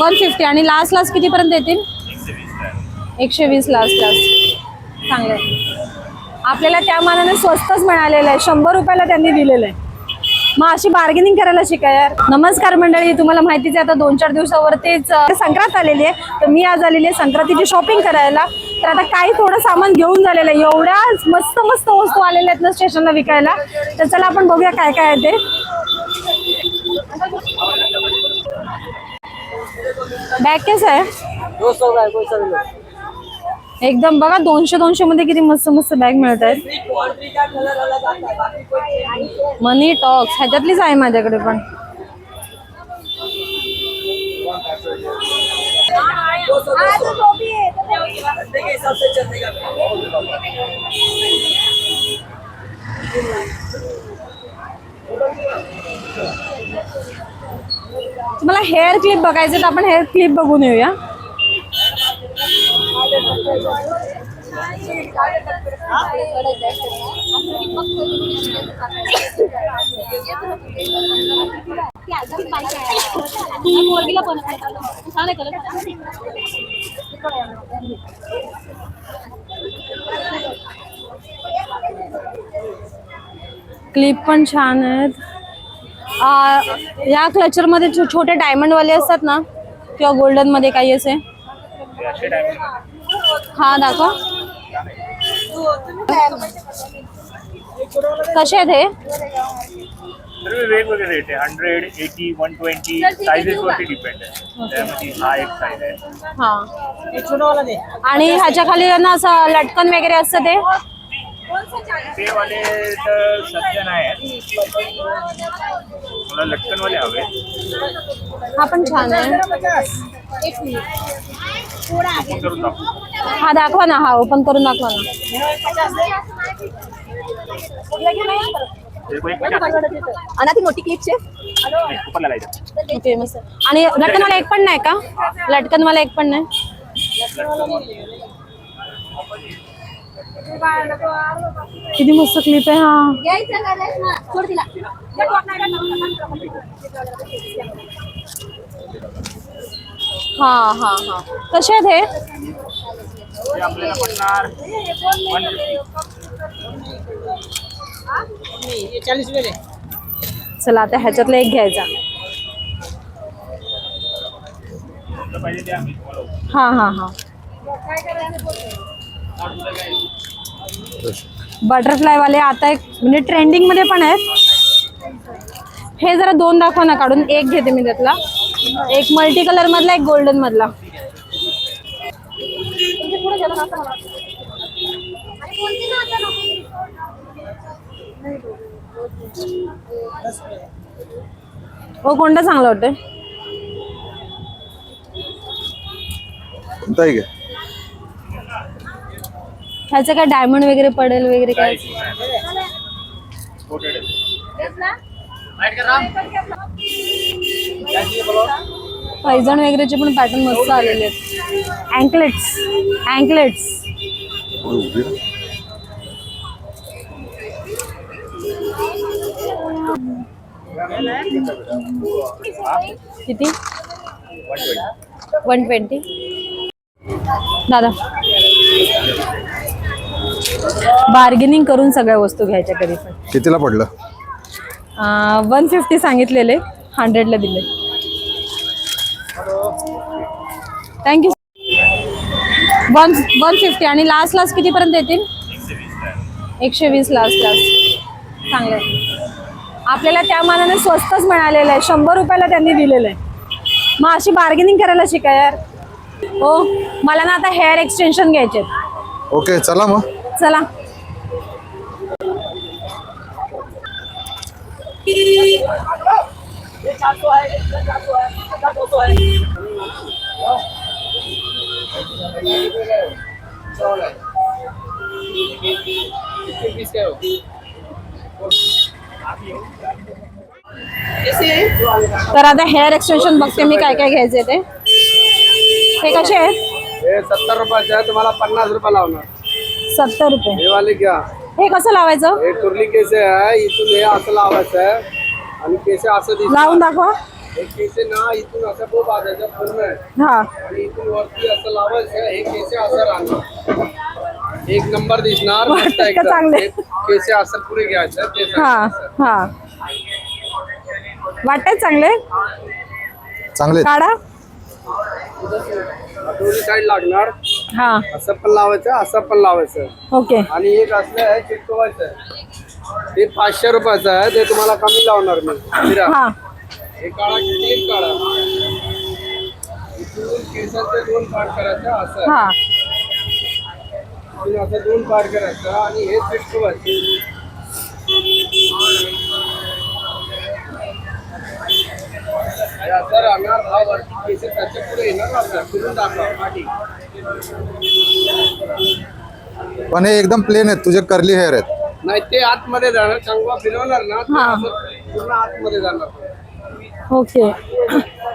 One fifty आणि last last कितीपर्यंत येतील? एकशे वीस लास्ट लास्ट चांगलं आहे. आपल्याला त्या मानाने स्वस्तच मिळालेलं आहे. शंभर रुपयाला त्यांनी दिलेलं आहे. मग अशी बार्गेनिंग करायला शिका यार. नमस्कार मंडळी तुम्हाला माहितीच आहे आता दोन चार दिवसावरतीच संक्रांत आलेली आहे. तर मी आज आलेली आहे संक्रांतीची शॉपिंग करायला. तर आता काही थोडं सामान घेऊन झालेलं आहे. एवढ्या मस्त मस्त वस्तू आलेल्या आहेत ना स्टेशनला विकायला. तर चला आपण बघूया काय काय आहे ते. बॅग कसं आहे? दो सौ का कोई एकदम बघा दोनशे दोनशे मध्ये किती मस्त मस्त बॅग मिळत आहेत मनी टॉक्स ह्याच्यातलीच आहे माझ्याकडे पण दो सौ दो सौ घंटे के हिसाब से चलेगा तुम्हाला हेअर क्लिप बघायचं तर आपण हेअर क्लिप बघून येऊया. क्लिप पण छान आहेत. या क्लचरमध्ये छोटे डायमंड वाले असतात ना किंवा गोल्डनमध्ये काही असे. हा दाखवा. कसे आहेत हे? सर्व वेगवेगळे रेट आहे. Hundred eighty one twenty sizes वरती डिपेंड आहे. त्यामध्ये हा एक साईज आहे. हा. ये छोटा वाला दे आणि ह्याच्या खाली ना असं लटकन वगैरे असतं ते? ते वाले तर सध्या नाही आहेत. मला लटकनवाले हवे हा पण छान आहे. ओपन करून दाखवू हा दाखवा ना. हा ओपन करून दाखवा ना. एक पचास. आणि ती मोठी क्लिपचे नाही, कुपनला लावायचं. ओके मस्त. आणि लटकनवाला एक पण नाही का? लटकनवाला एक पण नाही. किती मस्त क्लिप आहे हा. हा हा हा कसे आहेत हे? हे चला आता ह्याच्यातला एक घ्यायचा. हा हा हा. बटरफ्लाय वाले आता एक म्हणजे ट्रेंडिंगमध्ये पण आहेत. हे जरा दोन दाखवा ना काढून. एक घेते मी त्यातला. एक मल्टी कलर मधला एक गोल्डन मधला. हो कोणता चांगला वाटतंय? ह्याचं काय डायमंड वगैरे पडेल वगैरे काय? पैजण वगैरेचे पण पॅटर्न मस्त आलेले आहेत. अँकलेट्स अँकलेट्स. किती? वन ट्वेंटी दादा. बार्गेनिंग करून सगळ्या वस्तू घ्यायच्या कधी पण. कितीला पडलं? वन फिफ्टी सांगितलेले हंड्रेडला दिले. Thank you one one fifty आणि लास्ट लास्ट कितीपर्यंत येतील? एकशे वीस लास्ट लास्ट चांगलं आपल्याला त्या मानाने स्वस्तच मिळालेलं आहे. शंभर रुपयाला त्यांनी दिलेलं आहे. मग अशी बार्गेनिंग करायला शिका यार. हो मला ना आता हेअर एक्सटेन्शन घ्यायचे. ओके चला मग. चला. तर आता हेअर एक्सटेन्शन बघते मी काय काय घ्यायचे ते. हे कसे आहेत? हे सत्तर रुपयाचे आहे तुम्हाला पन्नास रुपये लावणार. सत्तर रुपये. हे वाले घ्या हे कसं लावायचं? हे टुर्ली केसे आहे इथून हे असं लावायचं आहे. आणि केसे असं दिसतात. लावून दाखवा. हे केसे ना इथून असं खूप बांधायचं पूर्ण हा. आणि इथून वरती असं लावायचं हे केसे असं राहणार. एक नंबर दिसणार वाटतं मस्त का एकदम. चांगले? हे केसे असं पुढे घ्यायचं ते हा हा. वाटत चांगले? चांगले. काढा. दोन्ही साईड लागणार. हा. असं पण लावायचं असं पण लावायचं. ओके. आणि एक असलं आहे चिटकवायचं ते पाचशे रुपयाचं आहे ते तुम्हाला कमी लावणार मी. फिरा. हा. हे काढा क्लिप काढा. इथून केसाचे दोन पार्ट करायचं असं हा. इथून असं दोन पार्ट करायचं आणि हे चिटकवायचं हे असं राहणार हा वरती केस त्याच्या पुढे येणार आपल्या फिरून दाखवा पाठी. पण हे एकदम प्लेन आहेत. तुझे कर्ली हेअर आहेत. नाही ते आतमध्ये जाणार. चांगला फिरवणार ना हा. पूर्ण आतमध्ये जाणार. ओके.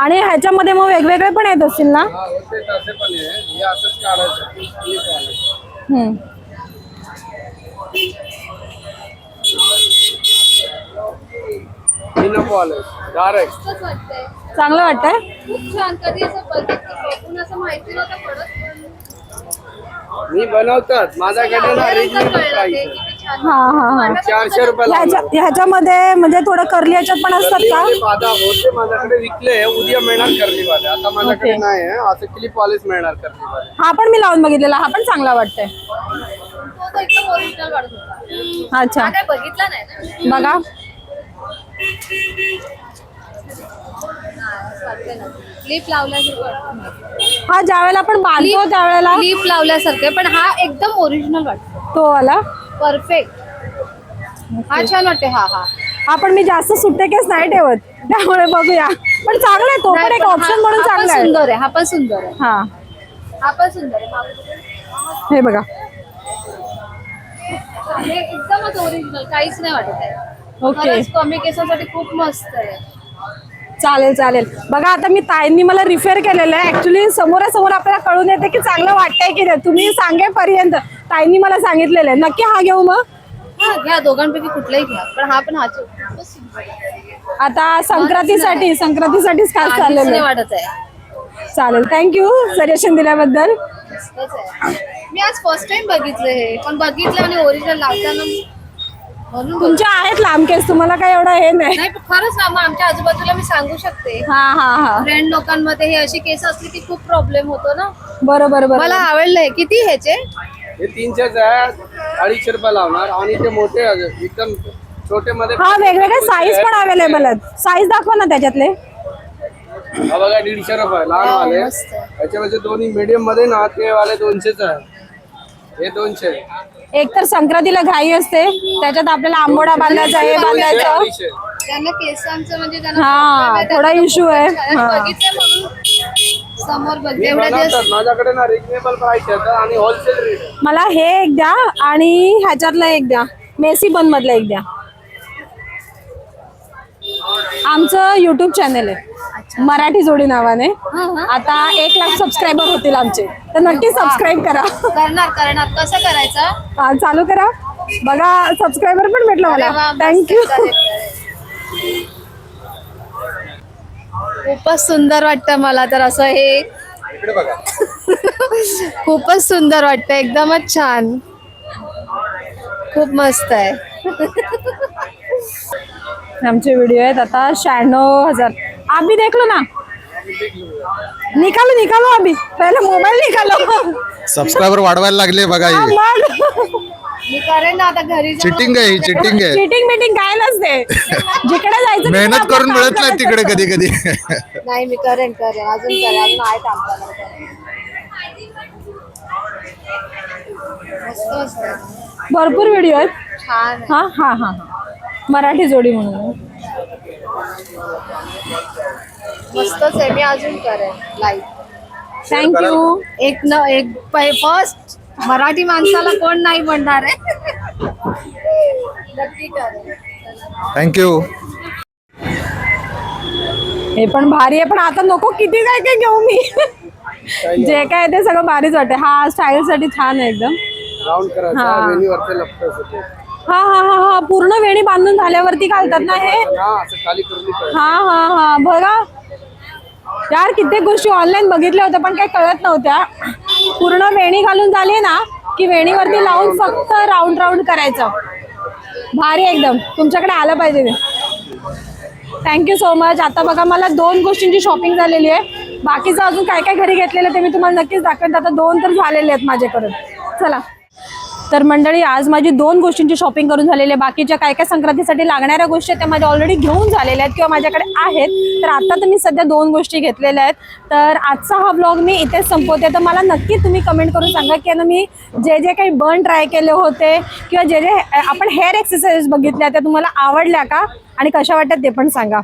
आणि ह्याच्यामध्ये मग वेगवेगळे पण येत असतील ना? हा होते तसे पण आहे. हे असंच काढायचं. क्लिप वाले. हम्म. हे नको आलं डायरेक्ट चांगलं वाटतंय? खूप छान. कधी असं बघितलं बघून असं माहिती नव्हतं पडत पण मी बनवतात. माझ्याकडे ना प्राइस हा हा हा. चारशे रुपयाला ह्याच्या ह्याच्यामध्ये म्हणजे थोडं कर्ली याच्यात पण असतात का? होते माझ्याकडे विकले उद्या मिळणार कर्ली वाले. आता माझ्याकडे Okay. नाही आहे. असं क्लिप वालेच मिळणार कर्ली वाले. हा पण मी लावून बघितलेला. हा पण चांगला वाटतंय. तो तर एकदम ओरिजिनल वाटत होता. अच्छा. काय बघितला नाही ना. बघा. क्लिप लावल्यासारखं वाटतं हा ज्या वेळेला आपण बांधतो त्यावेळेला क्लिप लावल्यासारखे पण हा एकदम ओरिजिनल वाटतो. तो वाला? परफेक्ट हा छान वाटते हा हा. हा पण मी जास्त सुट्टे केस नाही ठेवत. त्यामुळे बघूया. पण चांगला आहे तो पण एक ऑप्शन म्हणून चांगला आहे. सुंदर आहे हा पण सुंदर आहे. हा. हा पण सुंदर आहे हा- बघा. हे एकदमच ओरिजिनल काहीच नाही वाटत आहे. ओके कमी केसासाठी खूप मस्त आहे. चालेल चालेल. बघा आता मी ताईंनी मला रिफेअर केलेलं आहे. ऍक्च्युली समोरासमोर आपल्याला कळून येते की चांगलं वाटतंय की नाही. तुम्ही सांगेपर्यंत ताईंनी मला सांगितलेलं आहे. नक्की हा घेऊ मग. हा घ्या. दोघांपैकी कुठलाही घ्या. पण हा पण हा. आता संक्रांतीसाठी संक्रांतीसाठीच खास चाललेलं आहे. वाटत आहे. चालेल. थँक्यू सजेशन दिल्याबद्दल. मस्तच आहे. मी आज फर्स्ट टाइम बघितलं हे. पण बघितलं आणि ओरिजिनल लावताना म्हणून बोलते. तुमचे आहेत लांब केस तुम्हाला काय एवढं हे नाही. नाही पण खरंच ना मग आमच्या आजूबाजूला मी सांगू शकते. हा हा हा. फ्रेंड लोकांमध्ये हे अशी केस असली की खूप प्रॉब्लेम होतो ना. बरोबर मला बरोबर आवडलंय. किती ह्याचे? हे तीनशेच आहे अडीचशे रुपये लावणार. आणि ते मोठे आहे, एकदम छोटे मध्ये हा वेगवेगळे साईज पण अवेलेबल आहेत. साईज दाखवा ना त्याच्यातले. हा बघा दीडशे रुपये लहान वाले. मस्त. याच्यामध्ये दोन्ही मीडियममध्ये ना ते वाले दोनशेच आहे हे दोनशे. एक तर संक्रांतीला घाई असते. त्याच्यात आपल्याला आंबोडा बांधायचा हे बांधायचं. अडीचशे त्यांना केसांचं म्हणजे त्यांना हा, problem आहे, थोडा त्यांना issue आहे. आणि हा. बघितलं म्हणून समोर बघ मी एवढ्या दिवस बनवतात माझ्याकडे ना रिजनेबल प्राइस आहे आणि होलसेल रेट मला हे एक द्या आणि ह्याच्यातलं एक द्या. मेसी बन मधलं एक द्या. आमचं युट्यूब चॅनल आहे. मराठी जोडी नावाने. आता एक लाख सबस्क्रायबर होतील आमचे. तर नक्की सबस्क्राईब करा. करणार करणार. कसं करायचं? हा, चालू करा. बघा सबस्क्रायबर पण भेटलं अरे मला मस्त. थँक्यू. खूपच सुंदर वाटतं मला तर असं हे. खूपच सुंदर वाटतं एकदमच छान. खूप मस्त आहे. आमचे व्हिडिओ आहेत. आता शहाण्णव हजार. आम्ही देखलो ना। निकालो निकालो आम्ही पहिले मोबाईल निकालो। सबस्क्रायबर वाढवायला लागले बघा हा, ही मग. मी करेन ना आता घरी जाऊन. चिटिंग आहे ही चिटिंग आहे. चिटिंग मिटिंग काय नसते जिकडे जायचं तिकडे मेहनत आपलं करून काम मिळत नाही करायचं. तिकडे कधी कधी. नाही मी करेन करेन. अजून करेन अजून आहे काम करायला. मस्त मस्त भरपूर व्हिडिओ आहेत. छान आहे. हा हा हा हा. मराठी जोडी म्हणून. मस्तच आहे मी अजून करेन लाईव्ह थँक्यू एक न एक फर्स्ट मराठी माणसाला कोण नाही म्हणणार आहे? नक्की करेन. हे थँक्यू पण भारी आहे पण आता नको किती काय काय घेऊ मी? जे काय ते सगळं भारीच वाटते हा स्टाईल साठी छान आहे एकदम. राऊंड करायचा हा. हा हा हा हा. पूर्ण वेणी बांधून झाल्यावरती घालतात ना हे? हा. हा हा हा. बघा. यार कित्येक गोष्टी ऑनलाईन बघितल्या होत्या पण काही कळत नव्हत्या. पूर्ण वेणी घालून झाली ना की वेणीवरती लावून फक्त राऊंड राऊंड करायचं. भारी एकदम. तुमच्याकडे आलं पाहिजे ते. थँक्यू सो मच आता बघा मला दोन गोष्टींची शॉपिंग झालेली आहे. बाकीचं अजून काय काय घरी घेतलेलं ते मी तुम्हाला नक्कीच दाखवेन. आता दोन तर झालेले आहेत माझ्याकडून. चला. तर मंडळी आज माझी दोन गोष्टींची शॉपिंग करून झालेली आहे. बाकीच्या काय काय संक्रांतीसाठी लागणाऱ्या गोष्टी आहेत त्या माझ्या ऑलरेडी घेऊन झालेल्या आहेत किंवा माझ्याकडे आहेत. तर आता तर मी सध्या दोन गोष्टी घेतलेल्या आहेत. तर आजचा हा ब्लॉग मी इथेच संपवते. तर मला नक्की तुम्ही कमेंट करून सांगा की ना मी जे जे काही बर्न ट्राय केले होते किंवा जे जे आपण हेअर एक्सरसाइज बघितल्या त्या तुम्हाला आवडल्या का? आणि कशा वाटतात ते पण सांगा.